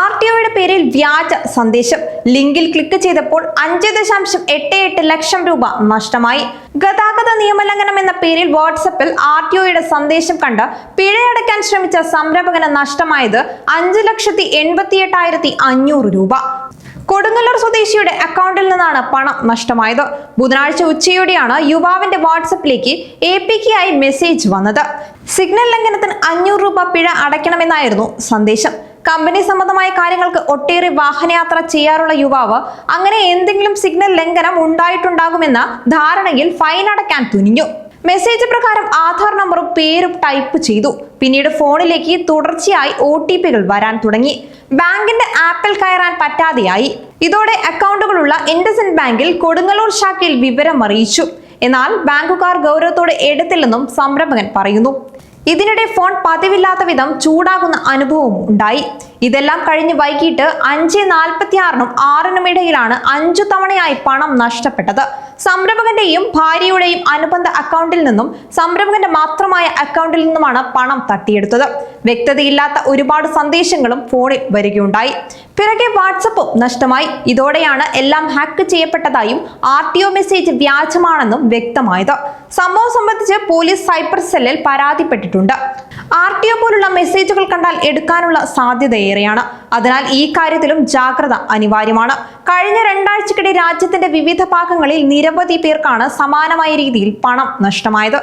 R T ഒയുടെ പേരിൽ വ്യാജ സന്ദേശം. ലിങ്കിൽ ക്ലിക്ക് ചെയ്തപ്പോൾ അഞ്ച് ദശാംശം എട്ട് എട്ട് ലക്ഷം രൂപ നഷ്ടമായി. ഗതാഗത നിയമലംഘനം എന്ന പേരിൽ വാട്സപ്പിൽ ആർ ടി ഒയുടെ സന്ദേശം കണ്ട് പിഴയടയ്ക്കാൻ ശ്രമിച്ച സംരംഭകന് നഷ്ടമായത് അഞ്ച് ലക്ഷത്തി എൺപത്തി എട്ടായിരത്തി അഞ്ഞൂറ് രൂപ. കൊടുങ്ങല്ലൂർ സ്വദേശിയുടെ അക്കൗണ്ടിൽ നിന്നാണ് പണം നഷ്ടമായത്. ബുധനാഴ്ച ഉച്ചയോടെയാണ് യുവാവിന്റെ വാട്സപ്പിലേക്ക് എ പി കെ ആയി മെസ്സേജ് വന്നത്. സിഗ്നൽ ലംഘനത്തിന് അഞ്ഞൂറ് രൂപ പിഴ അടയ്ക്കണമെന്നായിരുന്നു സന്ദേശം. കമ്പനി സംബന്ധമായ കാര്യങ്ങൾക്ക് ഒട്ടേറെ വാഹനയാത്ര ചെയ്യാറുള്ള യുവാവ് അങ്ങനെ എന്തെങ്കിലും സിഗ്നൽ ലംഘനം ഉണ്ടായിട്ടുണ്ടാകുമെന്ന ധാരണയിൽ ഫൈൻ അടയ്ക്കാൻ തുനിഞ്ഞു. മെസ്സേജ് പ്രകാരം ആധാർ നമ്പറും പേരും ടൈപ്പ് ചെയ്തു. പിന്നീട് ഫോണിലേക്ക് തുടർച്ചയായി ഒ ടി പികൾ വരാൻ തുടങ്ങി. ബാങ്കിന്റെ ആപ്പിൽ കയറാൻ പറ്റാതെയായി. ഇതോടെ അക്കൗണ്ടുകളുള്ള ഇൻഡസിൻഡ് ബാങ്കിൽ കൊടുങ്ങല്ലൂർ ശാഖയിൽ വിവരം അറിയിച്ചു എന്നാൽ ബാങ്കുകാർ ഗൗരവത്തോടെ എടുത്തില്ലെന്നും സംരംഭകൻ പറയുന്നു. ഇതിനിടെ ഫോൺ പതിവില്ലാത്ത വിധം ചൂടാകുന്ന അനുഭവവും ഉണ്ടായി. ഇതെല്ലാം കഴിഞ്ഞ് വൈകിട്ട് അഞ്ച് നാൽപ്പത്തി ആറിനും ആറിനും ഇടയിലാണ് അഞ്ചു തവണയായി പണം നഷ്ടപ്പെട്ടത്. സംരംഭകന്റെയും ഭാര്യയുടെയും അനുബന്ധ അക്കൗണ്ടിൽ നിന്നും സംരംഭകന്റെ മാത്രമായ അക്കൗണ്ടിൽ നിന്നുമാണ് പണം തട്ടിയെടുത്തത്. വ്യക്തതയില്ലാത്ത ഒരുപാട് സന്ദേശങ്ങളും ഫോണിൽ വരികയുണ്ടായി. പിറകെ വാട്സപ്പും നഷ്ടമായി. ഇതോടെയാണ് എല്ലാം ഹാക്ക് ചെയ്യപ്പെട്ടതായും ആർ ടി ഒ മെസ്സേജ് വ്യാജമാണെന്നും വ്യക്തമായത്. സംഭവം സംബന്ധിച്ച് പോലീസ് സൈബർ സെല്ലിൽ പരാതിപ്പെട്ടിട്ടുണ്ട്. ആർ ടി ഒ പോലുള്ള മെസ്സേജുകൾ കണ്ടാൽ എടുക്കാനുള്ള സാധ്യത ഏറെയാണ് അതിനാൽ ഈ കാര്യത്തിലും ജാഗ്രത അനിവാര്യമാണ്. കഴിഞ്ഞ രണ്ടാഴ്ചക്കിടെ രാജ്യത്തിന്റെ വിവിധ ഭാഗങ്ങളിൽ നിരവധി പേർക്കാണ് സമാനമായ രീതിയിൽ പണം നഷ്ടമായത്.